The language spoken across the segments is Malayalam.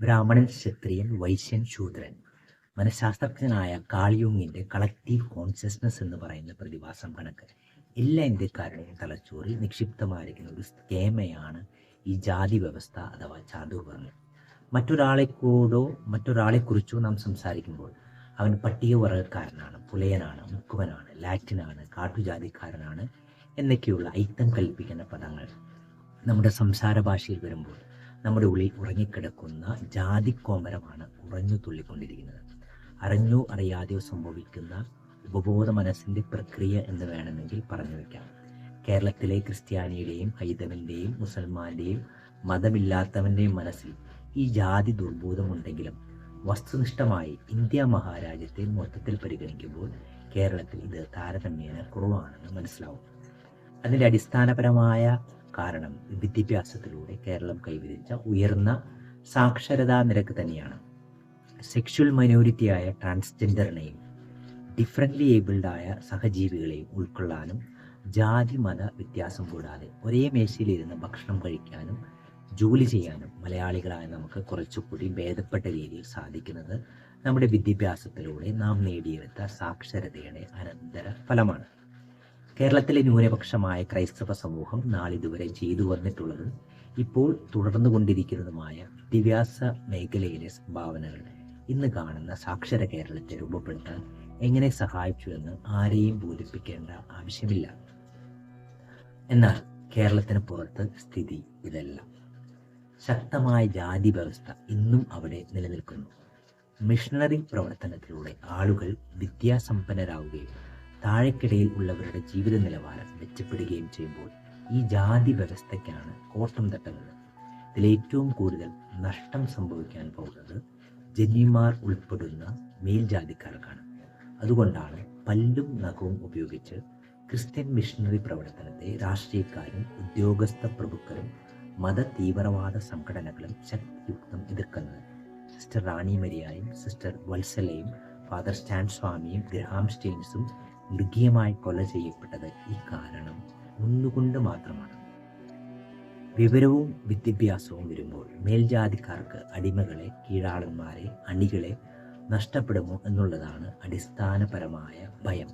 ബ്രാഹ്മണൻ ക്ഷത്രിയൻ വൈശ്യൻ ശൂദ്രൻ. മനഃശാസ്ത്രജ്ഞനായ കാളിയുങ്ങിന്റെ കളക്റ്റീവ് കോൺഷ്യസ്നസ് എന്ന് പറയുന്ന പ്രതിഭാസം കണക്ക്. എല്ലാ ഇന്ത്യക്കാരുടെയും തലച്ചോറിൽ നിക്ഷിപ്തമായിരിക്കുന്ന ഒരു സ്കേമയാണ് ഈ ജാതി വ്യവസ്ഥ അഥവാ ചാതുർവർണം. മറ്റൊരാളെ കൂടോ മറ്റൊരാളെക്കുറിച്ചോ നാം സംസാരിക്കുമ്പോൾ അവൻ പട്ടികവർഗക്കാരനാണ് പുലയനാണ് മുക്കുവനാണ് ലാറ്റിനാണ് കാട്ടുജാതിക്കാരനാണ് എന്നൊക്കെയുള്ള ഐത്തം കൽപ്പിക്കുന്ന പദങ്ങൾ നമ്മുടെ സംസാര ഭാഷയിൽ വരുമ്പോൾ നമ്മുടെ ഉള്ളിൽ ഉറങ്ങിക്കിടക്കുന്ന ജാതിക്കോമരമാണ് ഉറഞ്ഞു തുള്ളിക്കൊണ്ടിരിക്കുന്നത്. അറിഞ്ഞോ അറിയാതെയോ സംഭവിക്കുന്ന ഉപബോധ മനസ്സിന്റെ പ്രക്രിയ എന്ന് വേണമെങ്കിൽ പറഞ്ഞു വയ്ക്കാം കേരളത്തിലെ ക്രിസ്ത്യാനിയുടെയും ഹൈതവന്റെയും മുസൽമാന്റെയും മതമില്ലാത്തവന്റെയും മനസ്സിൽ ഈ ജാതി ദുർബോധമുണ്ടെങ്കിലും വസ്തുനിഷ്ഠമായി ഇന്ത്യ മഹാരാജ്യത്തെ മൊത്തത്തിൽ പരിഗണിക്കുമ്പോൾ കേരളത്തിൽ ഇത് താരതമ്യേന കുറവാണെന്ന് മനസ്സിലാവും. അതിന്റെ അടിസ്ഥാനപരമായ കാരണം വിദ്യാഭ്യാസത്തിലൂടെ കേരളം കൈവരിച്ച ഉയർന്ന സാക്ഷരതാ നിരക്ക് തന്നെയാണ്. സെക്ഷുവൽ മൈനോറിറ്റിയായ ട്രാൻസ്ജെൻഡറിനെയും ഡിഫറന്റ്ലി ഏബിൾഡായ സഹജീവികളെയും ഉൾക്കൊള്ളാനും ജാതി മത വ്യത്യാസം കൂടാതെ ഒരേ മേശയിലിരുന്ന് ഭക്ഷണം കഴിക്കാനും ജോലി ചെയ്യാനും മലയാളികളായ നമുക്ക് കുറച്ചുകൂടി ഭേദപ്പെട്ട രീതിയിൽ സാധിക്കുന്നത് നമ്മുടെ വിദ്യാഭ്യാസത്തിലൂടെ നാം നേടിയെടുത്ത സാക്ഷരതയുടെ അനന്തര ഫലമാണ് കേരളത്തിലെ ന്യൂനപക്ഷമായ ക്രൈസ്തവ സമൂഹം നാളിതുവരെ ചെയ്തു വന്നിട്ടുള്ളത് ഇപ്പോൾ തുടർന്നു കൊണ്ടിരിക്കുന്നതുമായ വിദ്യാഭ്യാസ മേഖലയിലെ സംഭാവനകൾ ഇന്ന് കാണുന്ന സാക്ഷര കേരളത്തെ രൂപപ്പെടുത്താൻ എങ്ങനെ സഹായിച്ചു എന്ന് ആരെയും ബോധിപ്പിക്കേണ്ട ആവശ്യമില്ല. എന്നാൽ കേരളത്തിന് പുറത്ത് സ്ഥിതി ഇതല്ല. ശക്തമായ ജാതി വ്യവസ്ഥ ഇന്നും അവിടെ നിലനിൽക്കുന്നു. മിഷണറി പ്രവർത്തനത്തിലൂടെ ആളുകൾ വിദ്യാസമ്പന്നരാകുകയും താഴെക്കിടയിൽ ഉള്ളവരുടെ ജീവിത നിലവാരം മെച്ചപ്പെടുകയും ചെയ്യുമ്പോൾ ഈ ജാതി വ്യവസ്ഥയ്ക്കാണ് കോട്ടം തട്ടുന്നത്. ഇതിലേറ്റവും കൂടുതൽ നഷ്ടം സംഭവിക്കാൻ പോകുന്നത് ജന്മിമാർ ഉൾപ്പെടുന്ന മേൽജാതിക്കാർക്കാണ്. അതുകൊണ്ടാണ് പല്ലും നഖവും ഉപയോഗിച്ച് ക്രിസ്ത്യൻ മിഷണറി പ്രവർത്തനത്തെ രാഷ്ട്രീയക്കാരും ഉദ്യോഗസ്ഥ പ്രഭുക്കളും മത തീവ്രവാദ സംഘടനകളും ശക്തിയുക്തം എതിർക്കുന്നത് സിസ്റ്റർ റാണി മരിയായും സിസ്റ്റർ വത്സലയും ഫാദർ സ്റ്റാൻ സ്വാമിയും ഗ്രഹാം സ്റ്റെയിൻസും മൃഗീയമായി കൊല ചെയ്യപ്പെട്ടത് ഈ കാരണം ഒന്നുകൊണ്ട് മാത്രമാണ്. വിവരവും വിദ്യാഭ്യാസവും വരുമ്പോൾ മേൽജാതിക്കാർക്ക് അടിമകളെ കീഴാളന്മാരെ അണികളെ നഷ്ടപ്പെടുമോ എന്നുള്ളതാണ് അടിസ്ഥാനപരമായ ഭയം.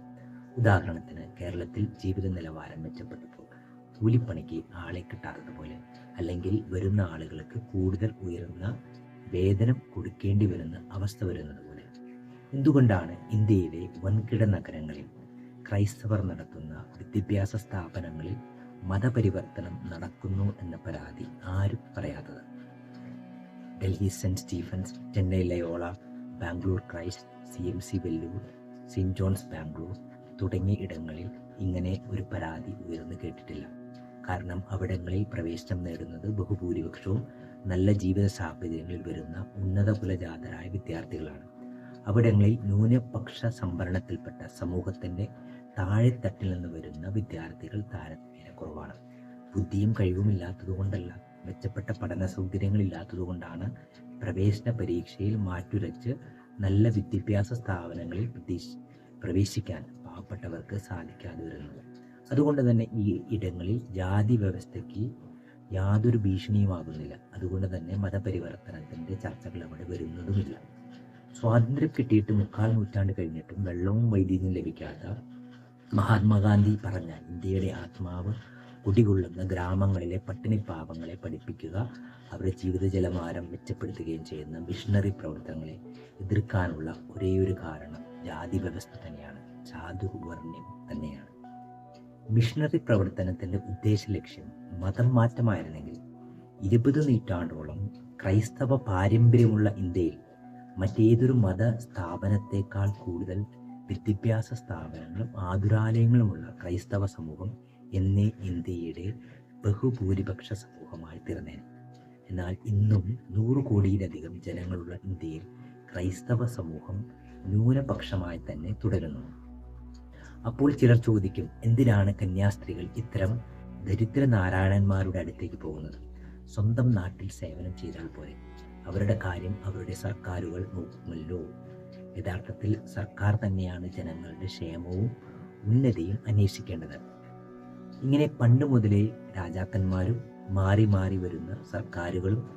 ഉദാഹരണത്തിന് കേരളത്തിൽ ജീവിത നിലവാരം മെച്ചപ്പെട്ടപ്പോൾ കൂലിപ്പണിക്ക് ആളെ കിട്ടാത്തതുപോലെ അല്ലെങ്കിൽ വരുന്ന ആളുകൾക്ക് കൂടുതൽ ഉയർന്ന വേതനം കൊടുക്കേണ്ടി വരുന്ന അവസ്ഥ വരുന്നത് എന്തുകൊണ്ടാണ് ഇന്ത്യയിലെ വൻകിട നഗരങ്ങളിൽ ക്രൈസ്തവർ നടത്തുന്ന വിദ്യാഭ്യാസ സ്ഥാപനങ്ങളിൽ മതപരിവർത്തനം നടക്കുന്നു എന്ന പരാതി ആരും പറയാത്തത്. Delhi saint Stephen's Chennai Loyola Bangalore Christ C M C Vellore saint John's Bangalore തുടങ്ങിയ ഇടങ്ങളിൽ ഇങ്ങനെ ഒരു പരാതി ഉയർന്നു കേട്ടിട്ടില്ല. കാരണം അവിടങ്ങളിൽ പ്രവേശനം നേടുന്നത് ബഹുഭൂരിപക്ഷവും നല്ല ജീവിത സാഹചര്യങ്ങളിൽ വരുന്ന ഉന്നത കുലജാതരായ വിദ്യാർത്ഥികളാണ്. അവിടങ്ങളിൽ ന്യൂനപക്ഷ സംവരണത്തിൽപ്പെട്ട സമൂഹത്തിന്റെ താഴെത്തട്ടിൽ നിന്ന് വരുന്ന വിദ്യാർത്ഥികൾ താരതമ്യേന കുറവാണ്. ബുദ്ധിയും കഴിവും കഴിവുമില്ലാത്തതുകൊണ്ടല്ല മെച്ചപ്പെട്ട പഠന സൗകര്യങ്ങൾ ഇല്ലാത്തതുകൊണ്ടാണ് പ്രവേശന പരീക്ഷയിൽ മാറ്റുരച്ച് നല്ല വിദ്യാഭ്യാസ സ്ഥാപനങ്ങളിൽ പ്രതീക്ഷ പ്രവേശിക്കാൻ പാവപ്പെട്ടവർക്ക് സാധിക്കാതെ വരുന്നത്. അതുകൊണ്ട് തന്നെ ഈ ഇടങ്ങളിൽ ജാതി വ്യവസ്ഥയ്ക്ക് യാതൊരു ഭീഷണിയുമാകുന്നില്ല. അതുകൊണ്ട് തന്നെ മതപരിവർത്തനത്തിന്റെ ചർച്ചകൾ അവിടെ വരുന്നതുമില്ല. സ്വാതന്ത്ര്യം കിട്ടിയിട്ട് മുക്കാൽ നൂറ്റാണ്ട് കഴിഞ്ഞിട്ടും വെള്ളവും വൈദ്യുതിയും ലഭിക്കാത്ത മഹാത്മാഗാന്ധി പറഞ്ഞ ഇന്ത്യയുടെ ആത്മാവ് കുടികൊള്ളുന്ന ഗ്രാമങ്ങളിലെ പട്ടിണി പാവങ്ങളെ പഠിപ്പിക്കുക അവരുടെ ജീവിത ജലമാരം മെച്ചപ്പെടുത്തുകയും ചെയ്യുന്ന മിഷണറി പ്രവർത്തനങ്ങളെ എതിർക്കാനുള്ള ഒരേയൊരു കാരണം ജാതി വ്യവസ്ഥ തന്നെയാണ്. ചാതുർവർണ്യം തന്നെയാണ്. മിഷണറി പ്രവർത്തനത്തിന്റെ ഉദ്ദേശ ലക്ഷ്യം മതം മാറ്റമായിരുന്നെങ്കിൽ ഇരുപത് നൂറ്റാണ്ടോളം ക്രൈസ്തവ പാരമ്പര്യമുള്ള ഇന്ത്യയിൽ മറ്റേതൊരു മത സ്ഥാപനത്തെക്കാൾ കൂടുതൽ വിദ്യാഭ്യാസ സ്ഥാപനങ്ങളും ആതുരാലയങ്ങളുമുള്ള ക്രൈസ്തവ സമൂഹം എന്നേ ഇന്ത്യയുടെ ബഹുഭൂരിപക്ഷ സമൂഹമായി തീർന്നേനെ എന്നാൽ ഇന്നും നൂറ് കോടിയിലധികം ജനങ്ങളുള്ള ഇന്ത്യയിൽ ക്രൈസ്തവ സമൂഹം ന്യൂനപക്ഷമായി തന്നെ തുടരുന്നു. അപ്പോൾ ചിലർ ചോദിക്കും എന്തിനാണ് കന്യാസ്ത്രീകൾ ഇത്തരം ദരിദ്ര നാരായണന്മാരുടെ അടുത്തേക്ക് പോകുന്നത്? സ്വന്തം നാട്ടിൽ സേവനം ചെയ്താൽ പോലെ അവരുടെ കാര്യം അവരുടെ സർക്കാരുകൾ നോക്കുമല്ലോ. യഥാർത്ഥത്തിൽ സർക്കാർ തന്നെയാണ് ജനങ്ങളുടെ ക്ഷേമവും ഉന്നതിയും അന്വേഷിക്കേണ്ടത്. ഇങ്ങനെ പണ്ട് മുതലേ രാജാക്കന്മാരും മാറി മാറി വരുന്ന സർക്കാരുകളും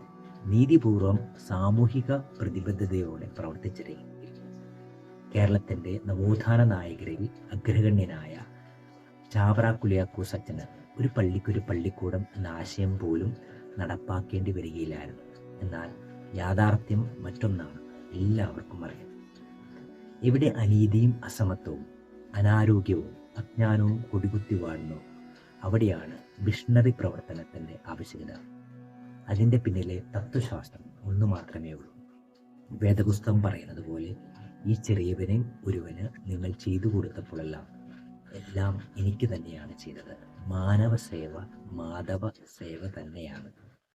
നീതിപൂർവം സാമൂഹിക പ്രതിബദ്ധതയോടെ പ്രവർത്തിച്ചിരുന്നു കേരളത്തിന്റെ നവോത്ഥാന നായകരിൽ അഗ്രഗണ്യനായ ചാവറ അച്ഛന് ഒരു പള്ളിക്കൊരു പള്ളിക്കൂടം എന്ന ആശയം പോലും നടപ്പാക്കേണ്ടി വരികയില്ലായിരുന്നു. എന്നാൽ യാഥാർത്ഥ്യം മറ്റൊന്നാണ് എല്ലാവർക്കും അറിയാം. എവിടെ അനീതിയും അസമത്വവും അനാരോഗ്യവും അജ്ഞാനവും കൊടികുത്തി വാഴുന്നു. അവിടെയാണ് മിഷണറി പ്രവർത്തനത്തിന്റെ ആവശ്യകത. അതിന്റെ പിന്നിലെ തത്വശാസ്ത്രം ഒന്ന് മാത്രമേ ഉള്ളൂ. വേദപുസ്തകം പറയുന്നത് പോലെ ഈ ചെറിയവനെ ഒരുവന് നിങ്ങൾ ചെയ്തു കൊടുത്തപ്പോഴെല്ലാം എല്ലാം എനിക്ക് തന്നെയാണ് ചെയ്തത്. മാനവ സേവ മാധവ സേവ തന്നെയാണ്.